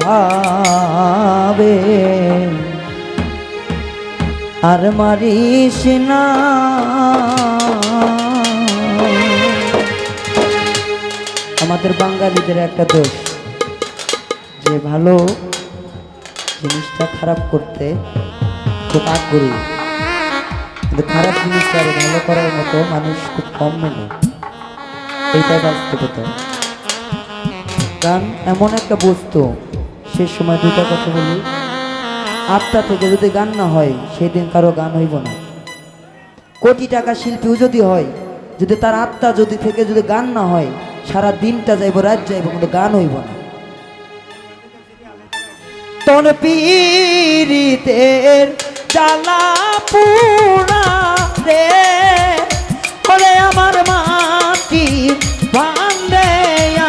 ভাবে। আর মারিস না। আমাদের বাঙালিদের একটা দোষ, যে ভালো জিনিসটা খারাপ করতে খুব আগ্রহী। কিন্তু খারাপ জিনিসটা আরও ভালো করার মতো মানুষ খুব কম মেলে এইটাই বাস্তবতা। গান এমন একটা বস্তু সে সময় দুটা কথা বলি। আত্মা থেকে যদি গান না হয়, সেদিন কারও গান হইব না। কোটি টাকা শিল্পীও যদি হয়, যদি তার আত্মা যদি থেকে যদি গান না হয়, সারা দিনটা যাইব, রাত যাইব কিন্তু গান হইব না। তন পীরিতের জ্বালা পুরা রে ওরে আমার মাটি ভান্ডে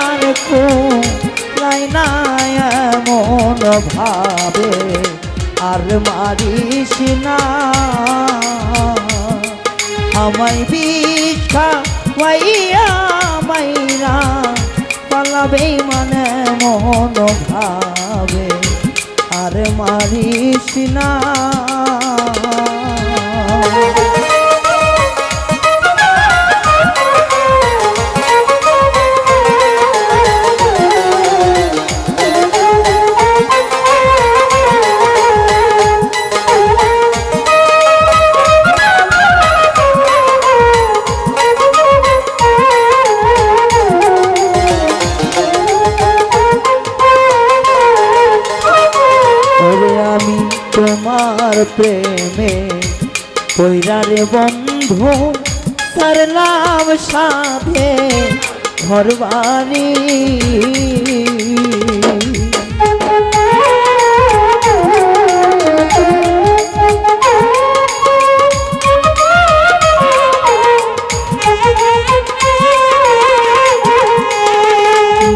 আর কুলাই না এমন ভাবে আর মারিস না। আমায় বিষ্ঠা ওয়াইয়া মাইরা পালাবে মানে মন ভাবে আর মারিস না। তোমার প্রেমে কইরারে বন্ধু সারলাম সাধে ঘরবাড়ি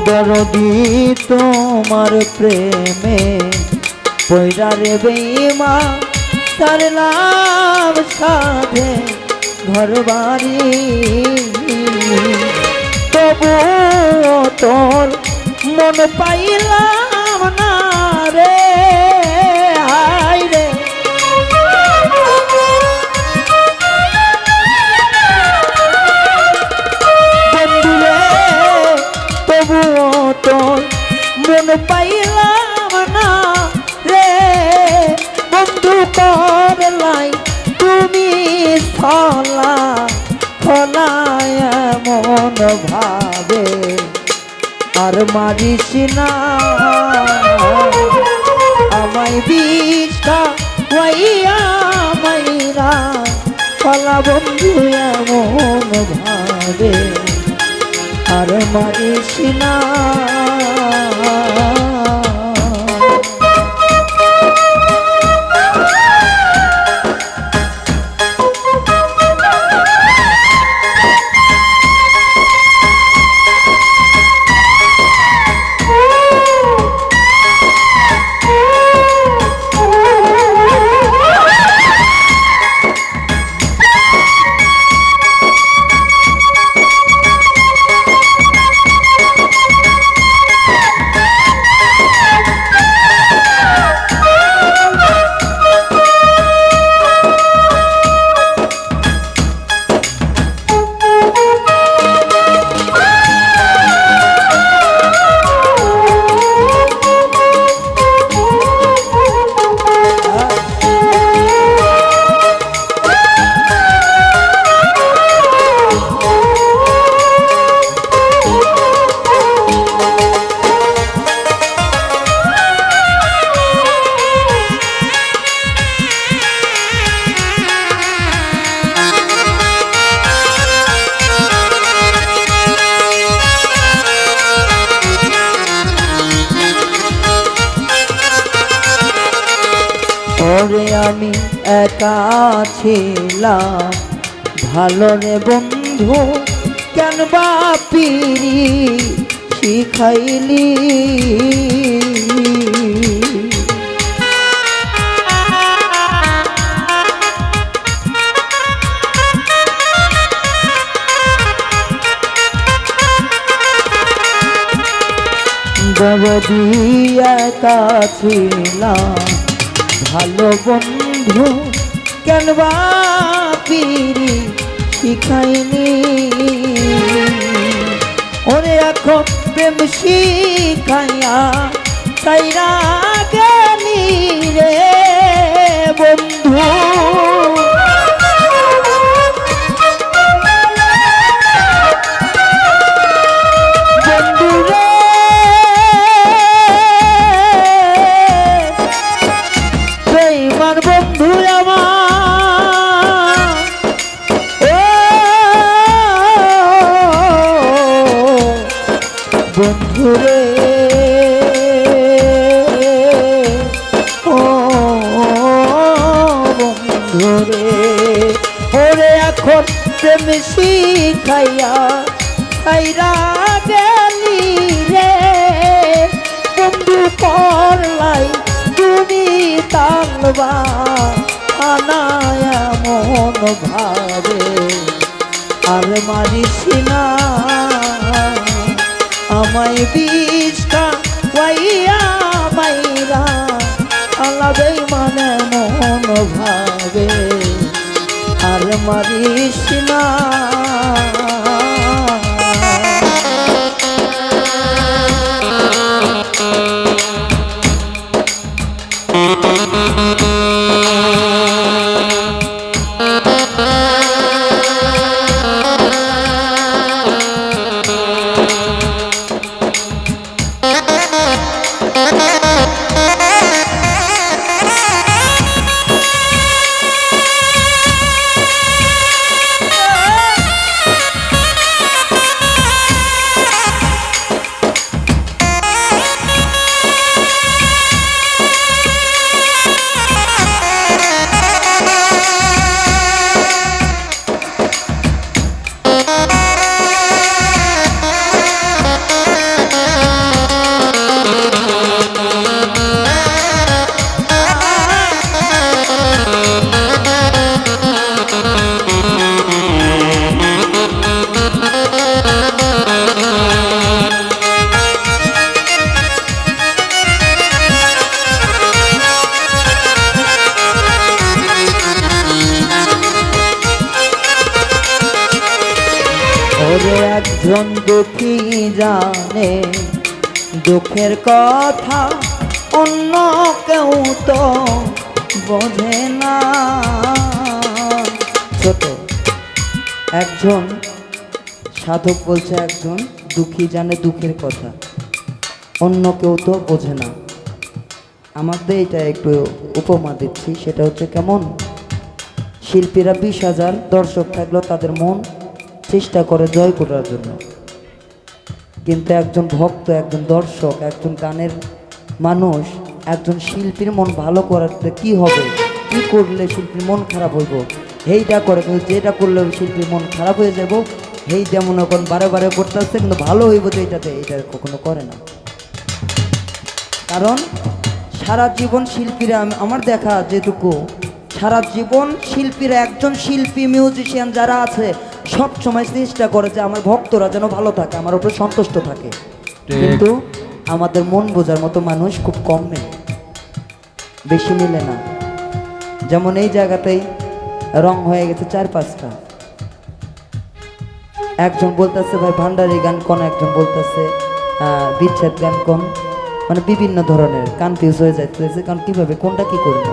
দরদি তোমার প্রেমে পয়রারে বেমা সারলাম সাধে ঘর বাড়ি তবু তোর মন পাইলাম না রে হায় রে বন্ধুরে, তবুও তোর মন পাইলাম ছলা খলায় মন ভাবে। আর মারিস না, আমায় বিষটা মাইরা, কলা বন্ধু এমন ভাবে। আর মারিস না আমি একা ছিলাম। ভালো রে বন্ধু কেন বা পিড়ি শিখাইলি। দিয়া কাছিলাম ভালো বন্ধু কেন বা পিরি শিখাইনি? ওরে এখন প্রেম শিখাইয়া তাইরা গেলি রে বন্ধু বন্ধু। শিখাইয়া খাইরা গেলি রে। বন্ধু করলাই তুমি তালবা, আনায় মন ভাবে। আর মারিস না, আমায় বিষটা ওয়াইয়া মাইরা আলাদে মানে মন ভাবে। মারিস ওরে একজন দুঃখী জানে, দুঃখের কথা অন্য কেউ তো বোঝে না। ছোট একজন, সাধক বলছে একজন, দুঃখী জানে দুঃখের কথা, অন্য কেউ তো বোঝে না। আমাদের এটা একটু উপমা দিচ্ছি, সেটা হচ্ছে কেমন? শিল্পীরা বিশ হাজার দর্শক থাকলেও তাদের মন চেষ্টা করে জয় করার জন্য। কিন্তু একজন ভক্ত, একজন দর্শক, একজন গানের মানুষ, একজন শিল্পীর মন ভালো করাতে কি হবে? কি করলে শিল্পীর মন খারাপ হইব? এইটা করে কিন্তু যেটা করলে শিল্পীর মন খারাপ হয়ে যাব এইটা যেমন এখন বারে বারে করতে আসছে কিন্তু ভালো হইব তো এইটাতে এটা কখনো করে না। কারণ সারা জীবন শিল্পীরা, আম- আমার দেখা যেটুকু, সারা জীবন শিল্পীরা একজন শিল্পী মিউজিশিয়ান যারা আছে সব সময় চেষ্টা করে যে আমার ভক্তরা যেন ভালো থাকে আমার উপরে সন্তুষ্ট থাকে। কিন্তু আমাদের মন বোঝার মতো মানুষ খুব কম মেলে বেশি মিলে না। যেমন এই জায়গাতেই রং হয়ে গেছে চার পাঁচটা। একজন বলতেছে ভাই ভান্ডারি গান কোন? একজন বলতেছে বিচ্ছেদ গান কোন? মানে বিভিন্ন ধরনের কনফিউজ হয়ে যাইতেছে কারণ কীভাবে কোনটা কি করব?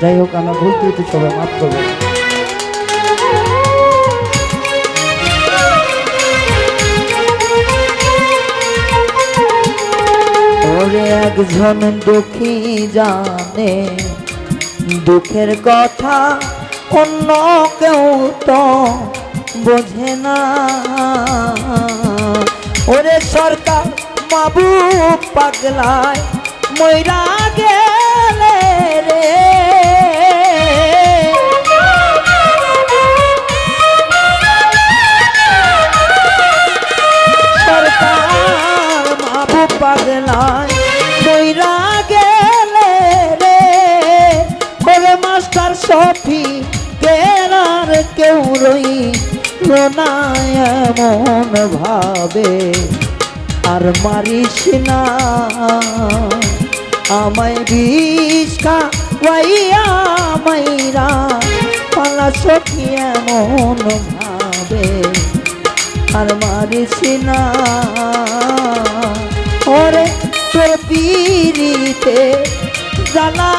যাই হোক আমরা ভুল ত্রুটি সবাই মাফ করব ওরে একজন দুঃখী জানে, দুঃখের কথা অন্য কেউ তো বোঝে না। ওরে সরকার বাবু পাগলায় ময়রা গেলে রে। পাগলায় ময়রা গেলে রে ওরে মাস্টার সফি কেরার কেউ রই মন ভাবে? আর মারিস না, আমায় বিষ খাওয়াইয়া মাইরা, পালা সখী এমন ভাবে। আর মারিস না ওরে তোর পিড়িতে জ্বালা